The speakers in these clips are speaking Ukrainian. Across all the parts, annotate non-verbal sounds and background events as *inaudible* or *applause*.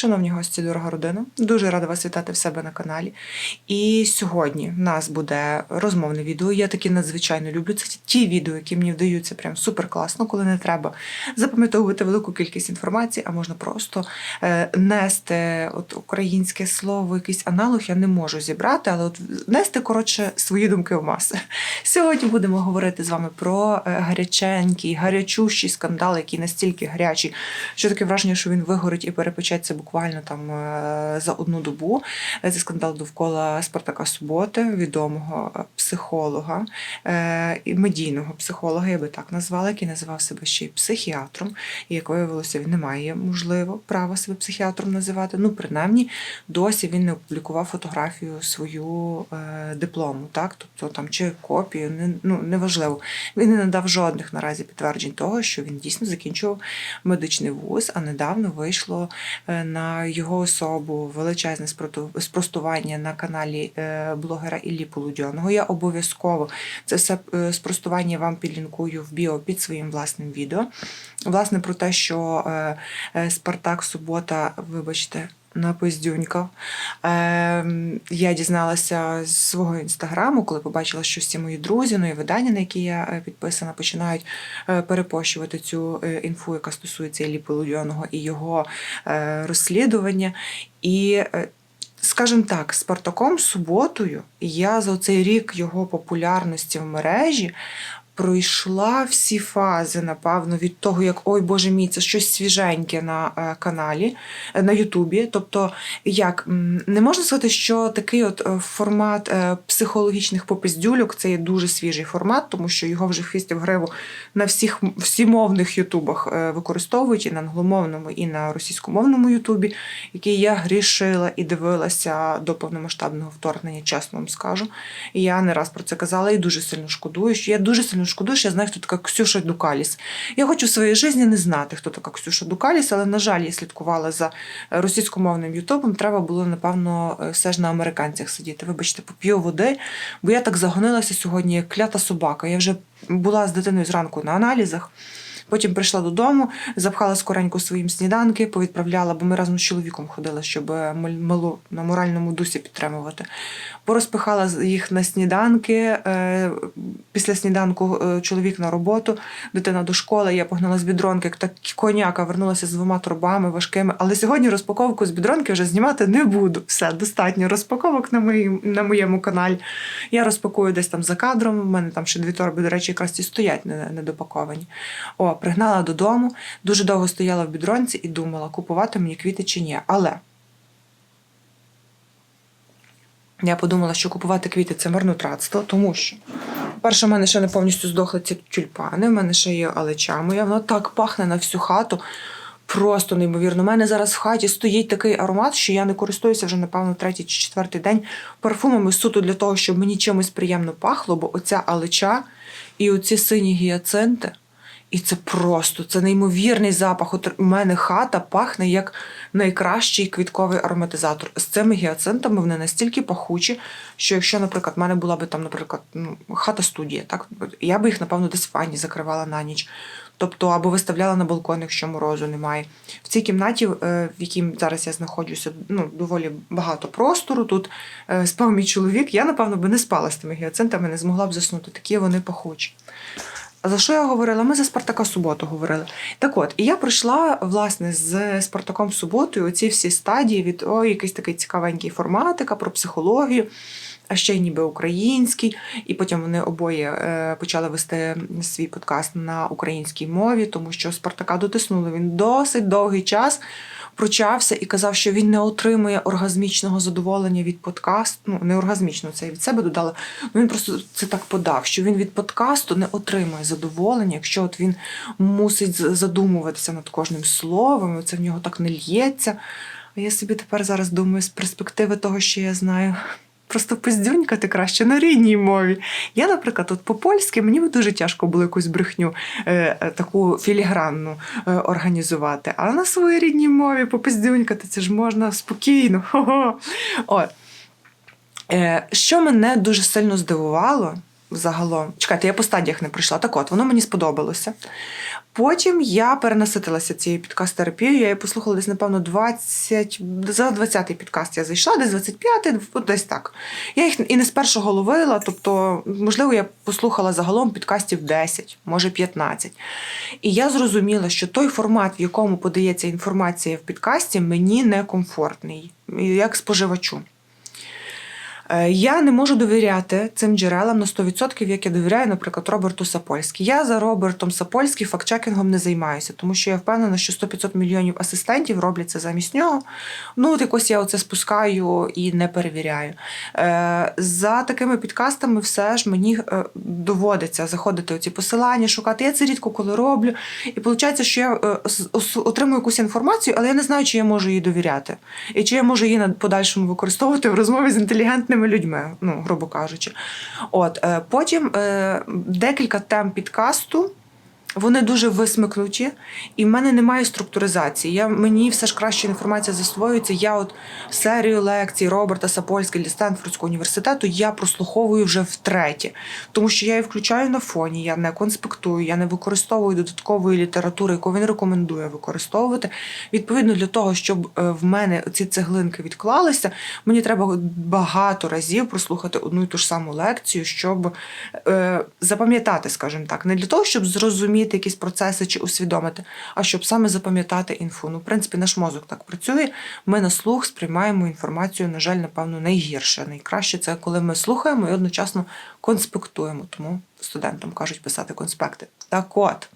Шановні гості, дорога родина, дуже рада вас вітати в себе на каналі. І сьогодні в нас буде розмовне відео. Я такі надзвичайно люблю. Це ті відео, які мені вдаються прям супер класно, коли не треба запам'ятовувати велику кількість інформації, а можна просто е, нести от українське слово, якийсь аналог я не можу зібрати, але от нести коротше свої думки в маси. Сьогодні будемо говорити з вами про е, гаряченький, гарячущий скандал, який настільки гарячий, що таке враження, що він вигорить і перепечеться буквально там е, за одну добу. Е, Це скандал довкола Спартака Суботи, відомого е, психолога е, медійного психолога, я би так назвала, який називав себе ще й психіатром, і як виявилося, він не має можливо права себе психіатром називати. Ну, принаймні, досі він не опублікував фотографію свою е, диплому, так? Тобто там чи копію, не, ну, неважливо. Він не надав жодних наразі підтверджень того, що він дійсно закінчував медичний вуз, а недавно вийшло е, на його особу величезне спростування на каналі е, блогера Іллі Полудьоного. Я обов'язково це все е, спростування вам підлінкую в біо під своїм власним відео. Власне, про те, що е, Спартак Субота, вибачте. Напиздюнькав. Е, я дізналася з свого інстаграму, коли побачила, що всі мої друзі, ну і видання, на які я е, підписана, починають е, перепощувати цю е, інфу, яка стосується Іллі Полудьоного і його е, розслідування. І Скажімо так, Спартаком суботою я за цей рік його популярності в мережі пройшла всі фази, напевно, від того, як ой Боже мій, це щось свіженьке на е, каналі, е, на Ютубі. Тобто, як не можна сказати, що такий от е, формат психологічних попиздюльок це є дуже свіжий формат, тому що його вже хвістів гриву на всіх всімовних ютубах використовують і на англомовному, і на російськомовному ютубі, який я грішила і дивилася до повномасштабного вторгнення, чесно вам скажу. І я не раз про це казала і дуже сильно шкодую. Що я дуже сильно шкодую, що я знаю, хто така Ксюша Дукаліс. Я хочу в своїй житті не знати, хто така Ксюша Дукаліс, але, на жаль, я слідкувала за російськомовним ютубом. Треба було, напевно, е, все ж на американцях сидіти. Вибачте, поп'ю води, бо я так загонилася сьогодні, як клята собака. Я вже була з дитиною зранку на аналізах. Потім прийшла додому, запхала скоренько своїм сніданки, повідправляла, бо ми разом з чоловіком ходили, щоб е, малу на моральному дусі підтримувати. Порозпихала їх на сніданки. е, Після сніданку е, чоловік на роботу, дитина до школи. Я погнала з бідронки, так коняка, вернулася з двома торбами важкими. Але сьогодні розпаковку з бідронки вже знімати не буду. Все, достатньо розпаковок на моїм, на моєму каналі. Я розпакую десь там за кадром. У мене там ще дві торби, до речі, якраз ці стоять недопаковані. О, пригнала додому, дуже довго стояла в бідронці і думала, купувати мені квіти чи ні. Але я подумала, що купувати квіти це марнотратство, тому що, по-перше, в мене ще не повністю здохли ці тюльпани, в мене ще є алеча моя, вона так пахне на всю хату. Просто неймовірно. У мене зараз в хаті стоїть такий аромат, що я не користуюся вже, напевно, третій чи четвертий день парфумами суто для того, щоб мені чимось приємно пахло, бо оця алеча і оці сині гіацинти. І це просто це неймовірний запах. От у мене хата пахне як найкращий квітковий ароматизатор. З цими гіацинтами вони настільки пахучі, що якщо, наприклад, в мене була би там, наприклад, ну, хата студія, так я би їх, напевно, десь в ванні закривала на ніч. Тобто або виставляла на балкон, якщо морозу немає. В цій кімнаті, е, в якій зараз я знаходжуся, ну доволі багато простору. Тут е, спав мій чоловік. Я, напевно, би не спала з тими гіацинтами, не змогла б заснути. Такі вони пахучі. За що я говорила? Ми за Спартака суботу говорили. Так от, і я пройшла власне з Спартаком суботою оці всі стадії від ой, якийсь такий цікавенький форматика про психологію, а ще й ніби український. І потім вони обоє е, почали вести свій подкаст на українській мові, тому що Спартака дотиснули. Він досить довгий час пручався і казав, що він не отримує оргазмічного задоволення від подкасту. Ну, не оргазмічно, це я від себе додала. Ну він просто це так подав, що він від подкасту не отримує задоволення, якщо от він мусить задумуватися над кожним словом, це в нього так не лється. А я собі тепер зараз думаю з перспективи того, що я знаю. Просто пиздюнькати краще на рідній мові. Я, наприклад, от по-польськи мені дуже тяжко було якусь брехню е, е, таку філігранну е, організувати. А на своїй рідній мові попиздюнькати це ж можна спокійно. *laughs* Хо-хо. Е, що мене дуже сильно здивувало, загалом. Чекайте, я по стадіях не прийшла. Так от, воно мені сподобалося. Потім я перенаситилася цією підкаст-терапією. Я її послухала десь, напевно, 20, за 20-й підкаст я зайшла, десь 25-й, десь так. Я їх і не з першого ловила, тобто, можливо, я послухала загалом підкастів 10, може 15. І я зрозуміла, що той формат, в якому подається інформація в підкасті, мені некомфортний, як споживачу. Е, Я не можу довіряти цим джерелам на 100%, як я довіряю, наприклад, Роберту Сапольській. Я за Робертом Сапольським фактчекінгом не займаюся, тому що я впевнена, що 100-500 мільйонів асистентів роблять це замість нього. Ну, от якось я оце спускаю і не перевіряю. Е, За такими підкастами все ж мені е, доводиться заходити у ці посилання, шукати. Я це рідко коли роблю. І виходить, що я отримую якусь інформацію, але я не знаю, чи я можу їй довіряти. І чи я можу її на подальшому використовувати в розмові з інтелігентними людьми, ну, грубо кажучи. От, е, потім е, декілька тем підкасту. Вони дуже висмикнуті, і в мене немає структуризації. Я, мені все ж краще інформація засвоюється. Я от серію лекцій Роберта Сапольського для Стенфордського університету я прослуховую вже втретє, тому що я її включаю на фоні, я не конспектую, я не використовую додаткової літератури, яку він рекомендує використовувати. Відповідно, для того, щоб е, в мене ці цеглинки відклалися, мені треба багато разів прослухати одну і ту ж саму лекцію, щоб е, запам'ятати, скажімо так, не для того, щоб зрозуміти якісь процеси чи усвідомити, а щоб саме запам'ятати інфу. Ну, в принципі, наш мозок так працює. Ми на слух сприймаємо інформацію, на жаль, напевно, найгірше. Найкраще це коли ми слухаємо і одночасно конспектуємо. Тому студентам кажуть писати конспекти. Так от.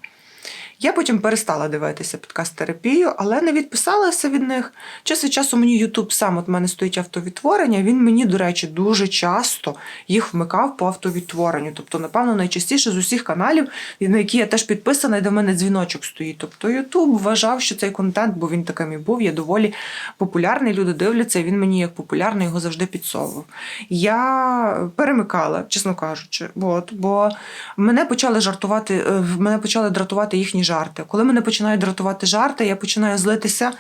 Я потім перестала дивитися підкаст-терапію, але не відписалася від них. Час від часу мені Ютуб сам от мене стоїть автовідтворення. Він мені, до речі, дуже часто їх вмикав по автовідтворенню. Тобто, напевно, найчастіше з усіх каналів, на які я теж підписана, і до мене дзвіночок стоїть. Тобто Ютуб вважав, що цей контент, бо він таким і був, є доволі популярний. Люди дивляться, і він мені як популярний його завжди підсовував. Я перемикала, чесно кажучи, от, бо мене почали жартувати, е, мене почали дратувати їхні жарти. Коли мене починають дратувати жарти, я починаю злитися.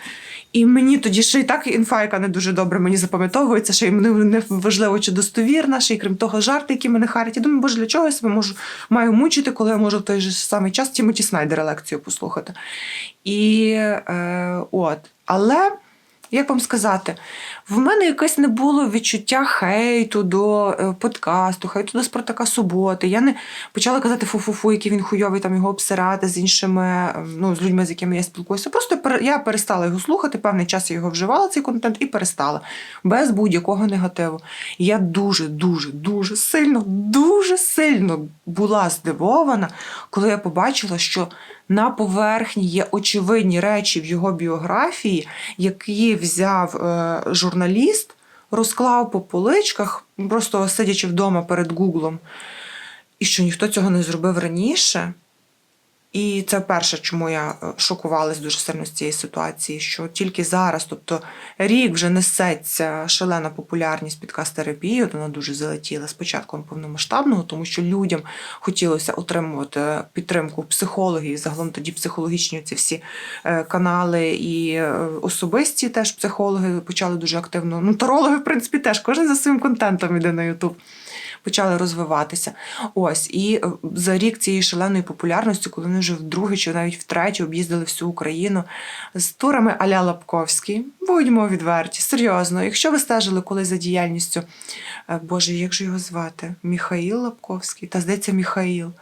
І мені тоді ще й так інфа, яка не дуже добре мені запам'ятовується, що й не важливо, чи достовірна, ще й крім того, жарти, які мене харять. Я думаю, боже, для чого я себе можу маю мучити, коли я можу в той же самий час Тімоті Снайдера лекцію послухати. І е, от. Але. Як вам сказати, в мене якесь не було відчуття хейту до е, подкасту, хейту до Спартака Суботи. Я не почала казати фу-фу-фу, який він хуйовий, там його обсирати з іншими, е, ну, з людьми, з якими я спілкуюся. Просто я перестала його слухати, певний час я його вживала, цей контент, і перестала. Без будь-якого негативу. Я дуже, дуже, дуже сильно, дуже сильно була здивована, коли я побачила, що на поверхні є очевидні речі в його біографії, які взяв е, журналіст, розклав по поличках, просто сидячи вдома перед Гуглом, і що ніхто цього не зробив раніше. І це перше, чому я е, шокувалась дуже сильно з цієї ситуації, що тільки зараз, тобто рік вже несеться шалена популярність підкаст-терапії, вона дуже залетіла з початком повномасштабного, тому що людям хотілося отримувати підтримку психологів, загалом тоді психологічні ці всі е, канали і е, особисті теж психологи почали дуже активно. Ну, тарологи, в принципі, теж кожен за своїм контентом іде на Ютуб почали розвиватися. Ось і е, за рік цієї шаленої популярності, коли вони вже вдруге чи навіть втретє об'їздили всю Україну з турами Аля Лапковський. Будьмо відверті, серйозно. Якщо ви стежили колись за діяльністю, Боже, як же його звати? Міхаїл Лапковський, та здається, Міхаїл.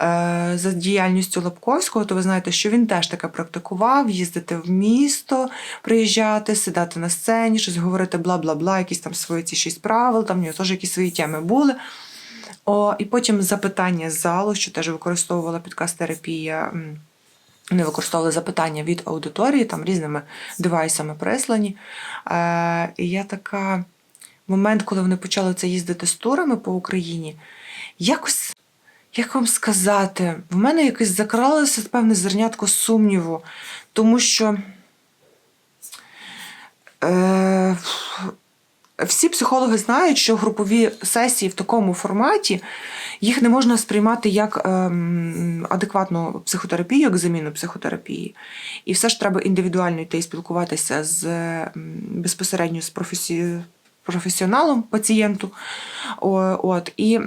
Е, За діяльністю Лапковського, то ви знаєте, що він теж таке практикував: їздити в місто, приїжджати, сідати на сцені, щось говорити бла-бла-бла, якісь там свої ці шість правил, там в нього теж якісь свої теми були. О, і потім запитання з залу, що теж використовувала підкаст-терапія. Вони використовували запитання від аудиторії, там різними девайсами прислані. Е, і я така момент, коли вони почали це їздити з турами по Україні, якось, як вам сказати, в мене якось закралося певне зернятко сумніву, тому що. Е, всі психологи знають, що групові сесії в такому форматі їх не можна сприймати як ем, адекватну психотерапію, як заміну психотерапії. І все ж треба індивідуально йти і спілкуватися з ем, безпосередньо з професі... професіоналом пацієнту. От, і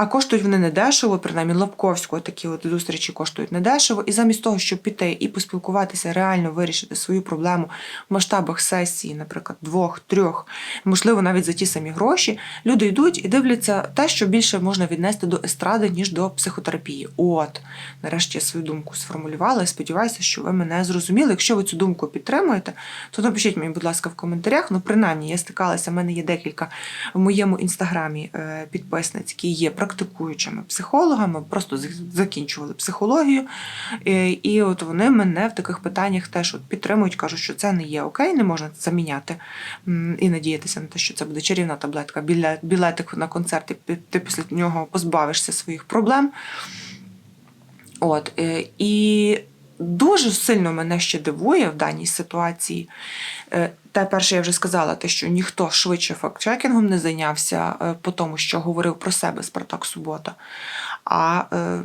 А коштують вони недешево, принаймні Лапковського такі от зустрічі коштують недешево. І замість того, щоб піти і поспілкуватися, реально вирішити свою проблему в масштабах сесії, наприклад, двох, трьох, можливо, навіть за ті самі гроші, люди йдуть і дивляться те, що більше можна віднести до естради, ніж до психотерапії. От, нарешті я свою думку сформулювала сподіваюся, що ви мене зрозуміли. Якщо ви цю думку підтримуєте, то напишіть мені, будь ласка, в коментарях. Ну, принаймні, я стикалася, в мене є декілька в моєму інстаграмі е, підписниць, які є практикуючими психологами, просто закінчували психологію. Е, І от вони мене в таких питаннях теж от підтримують, кажуть, що це не є окей, не можна це заміняти і надіятися на те, що це буде чарівна таблетка, білетик на концерт, і ти після нього позбавишся своїх проблем. От, е, і дуже сильно мене ще дивує в даній ситуації. Е, Те перше, я вже сказала, те, що ніхто швидше фактчекінгом не зайнявся е, по тому, що говорив про себе Спартак Субота. А е,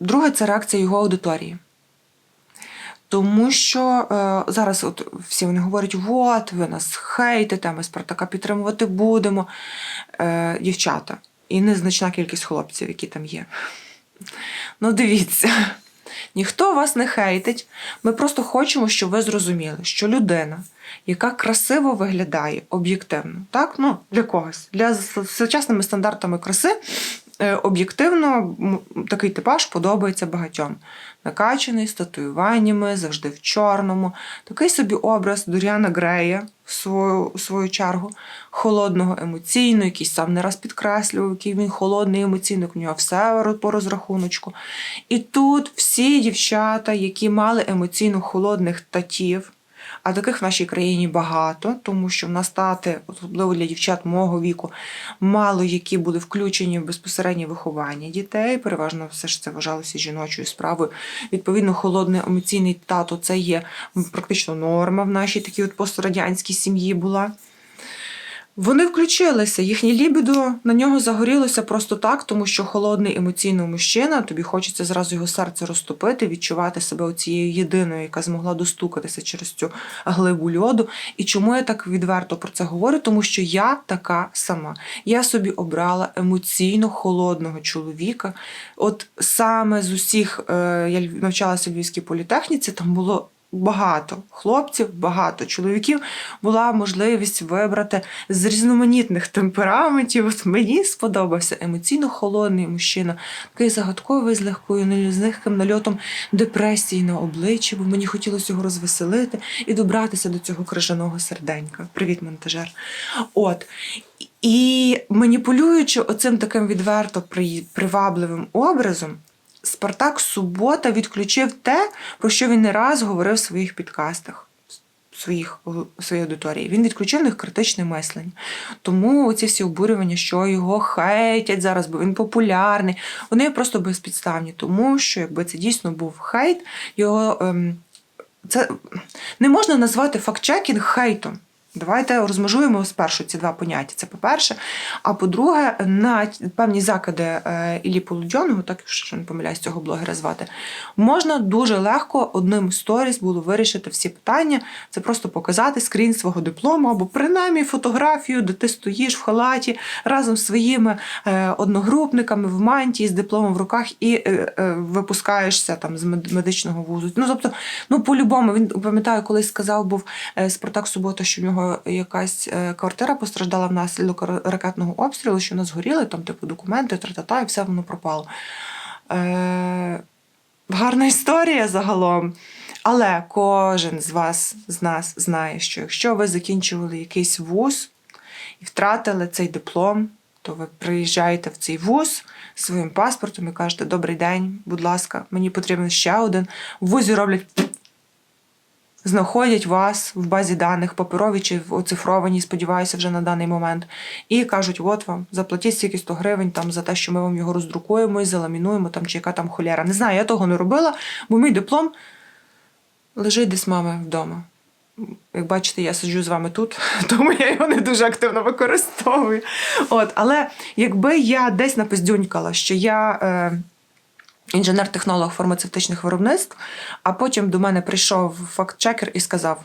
друге це реакція його аудиторії. Тому що е, зараз от всі вони говорять: от, ви нас хейтите, ми Спартака підтримувати будемо. Е, дівчата, і незначна кількість хлопців, які там є. Ну, дивіться, ніхто вас не хейтить. Ми просто хочемо, щоб ви зрозуміли, що людина, яка красиво виглядає об'єктивно, так? Ну, для когось, для сучасними стандартами краси, об'єктивно такий типаж подобається багатьом. Накачаний, з татуюваннями, завжди в чорному. Такий собі образ Доріана Грея в свою, в свою чергу, холодного емоційно, який сам не раз підкреслював, який він холодний емоційно, у нього все по розрахуночку. І тут всі дівчата, які мали емоційно холодних татів, а таких в нашій країні багато, тому що в нас тати, особливо для дівчат мого віку, мало які були включені в безпосереднє виховання дітей. Переважно все ж це вважалося жіночою справою. Відповідно, холодний емоційний тато це є практично норма в нашій такій от пострадянській сім'ї була. Вони включилися, їхнє лібідо на нього загорілося просто так, тому що холодний емоційний мужчина, тобі хочеться зразу його серце розтопити, відчувати себе оцією єдиною, яка змогла достукатися через цю глибу льоду. І чому я так відверто про це говорю? Тому що я така сама. Я собі обрала емоційно холодного чоловіка. От саме з усіх е, я навчалася в Львівській політехніці, там було багато хлопців, багато чоловіків була можливість вибрати з різноманітних темпераментів. От мені сподобався емоційно холодний мужчина, такий загадковий з легкою з легким нальотом депресії на обличчі, бо мені хотілося його розвеселити і добратися до цього крижаного серденька. Привіт, монтажер. От. І маніпулюючи оцим таким відверто при- привабливим образом, Спартак Субота відключив те, про що він не раз говорив в своїх підкастах. Своїх своїй аудиторії. Він відключив в них критичне мислення. Тому ці всі обурювання, що його хейтять зараз, бо він популярний, вони просто безпідставні, тому що якби це дійсно був хейт, його ем, це не можна назвати фактчекінг хейтом. Давайте розмежуємо спершу ці два поняття. Це по-перше. А по-друге, на певні закиди е, Іллі Полудьоного, так що не помиляюсь, цього блогера звати, можна дуже легко одним сторіс було вирішити всі питання. Це просто показати скрін свого диплому або принаймні фотографію, де ти стоїш в халаті разом з своїми е, одногрупниками в мантії з дипломом в руках і е, випускаєшся там з медичного вузу. Ну тобто, ну по-любому він пам'ятаю, колись сказав був Спартак Субота, що в нього якась е, квартира постраждала внаслідок ра- ракетного обстрілу, що вона згоріла, там типу документи, тра-та-та, і все воно пропало. Е, гарна історія загалом. Але кожен з вас, з нас, знає, що якщо ви закінчували якийсь вуз і втратили цей диплом, то ви приїжджаєте в цей вуз своїм паспортом і кажете: Добрий день, будь ласка, мені потрібен ще один. В вузі роблять знаходять вас в базі даних паперові чи в оцифрованій, сподіваюся, вже на даний момент, і кажуть: от вам, заплатіть стільки 100 гривень там за те, що ми вам його роздрукуємо і заламінуємо, там чи яка там холєра. Не знаю, я того не робила, бо мій диплом лежить десь мами вдома. Як бачите, я сиджу з вами тут, *laughs* тому я його не дуже активно використовую. От, але якби я десь напиздюнькала, що я. Е, інженер-технолог фармацевтичних виробництв, а потім до мене прийшов фактчекер і сказав: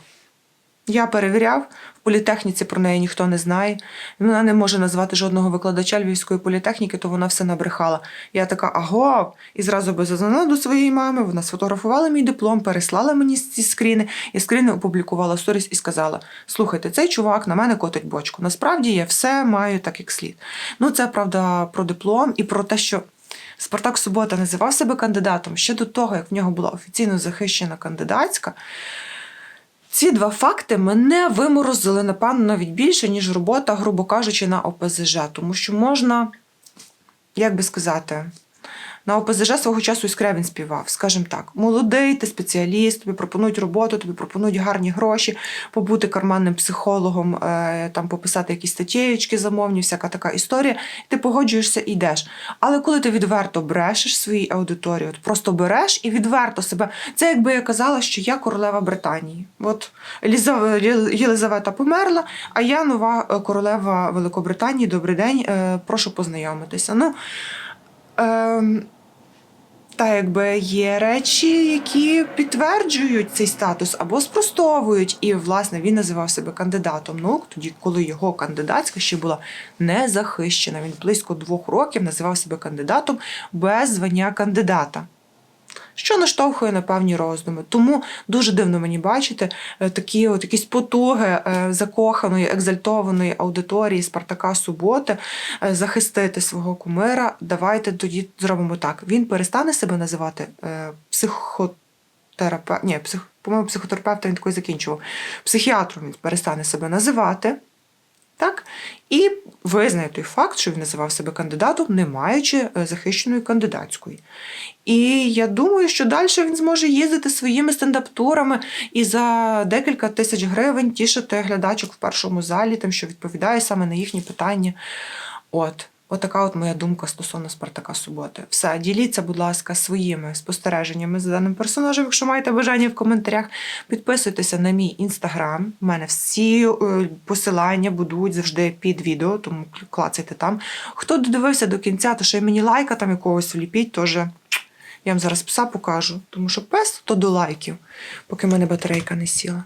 Я перевіряв, в політехніці про неї ніхто не знає. Вона не може назвати жодного викладача львівської політехніки, то вона все набрехала. Я така, аго, і зразу би зазнала до своєї мами. Вона сфотографувала мій диплом, переслала мені ці скріни, і скріни опублікувала в сторіс і сказала: слухайте, цей чувак на мене котить бочку. Насправді я все маю так, як слід. Ну, це правда про диплом і про те, що. Спартак Субота називав себе кандидатом ще до того, як в нього була офіційно захищена кандидатська. Ці два факти мене виморозили, напевно, навіть більше, ніж робота, грубо кажучи, на ОПЗЖ. Тому що можна, як би сказати, на ОПЗЖ свого часу і Скрябін співав, скажімо так, молодий, ти спеціаліст, тобі пропонують роботу, тобі пропонують гарні гроші, побути карманним психологом, е, там пописати якісь статтєчки замовні, всяка така історія. Ти погоджуєшся і йдеш. Але коли ти відверто брешеш своїй аудиторії, от просто береш і відверто себе. Це якби я казала, що я королева Британії. От Єлизавета померла, а я нова е, королева Великобританії. Добрий день, е, прошу познайомитися. Ну, ем, та якби є речі, які підтверджують цей статус або спростовують. І, власне, він називав себе кандидатом наук, тоді, коли його кандидатська ще була не захищена. Він близько двох років називав себе кандидатом без звання кандидата. Що наштовхує на певні роздуми. Тому дуже дивно мені бачити е, такі от якісь потуги е, закоханої, екзальтованої аудиторії Спартака Суботи е, захистити свого кумира. Давайте тоді зробимо так. Він перестане себе називати психотерапевтом. Ні, псих... по-моєму, психотерапевтом він такий закінчував. Психіатром він перестане себе називати. Так? І визнає той факт, що він називав себе кандидатом, не маючи е, захищеної кандидатської. І я думаю, що далі він зможе їздити своїми стендап-турами і за декілька тисяч гривень тішити глядачок в першому залі, тим, що відповідає саме на їхні питання. От. Отака от моя думка стосовно Спартака Суботи. Все, діліться, будь ласка, своїми спостереженнями за даним персонажем, якщо маєте бажання в коментарях. Підписуйтеся на мій інстаграм. У мене всі е, посилання будуть завжди під відео, тому клацайте там. Хто додивився до кінця, то ще й мені лайка там якогось вліпіть, теж я вам зараз пса покажу, тому що пес то до лайків, поки в мене батарейка не сіла.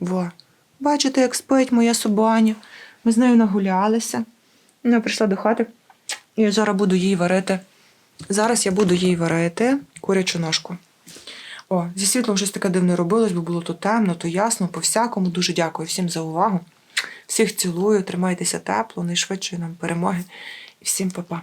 Во. Бачите, як спить моя собаня. Ми з нею нагулялися. Вона прийшла до хати, і я зараз буду їй варити. Зараз я буду їй варити курячу ножку. О, зі світлом щось таке дивне робилось, бо було то темно, то ясно, по-всякому. Дуже дякую всім за увагу. Всіх цілую, тримайтеся тепло, найшвидшої нам перемоги. І всім па-па.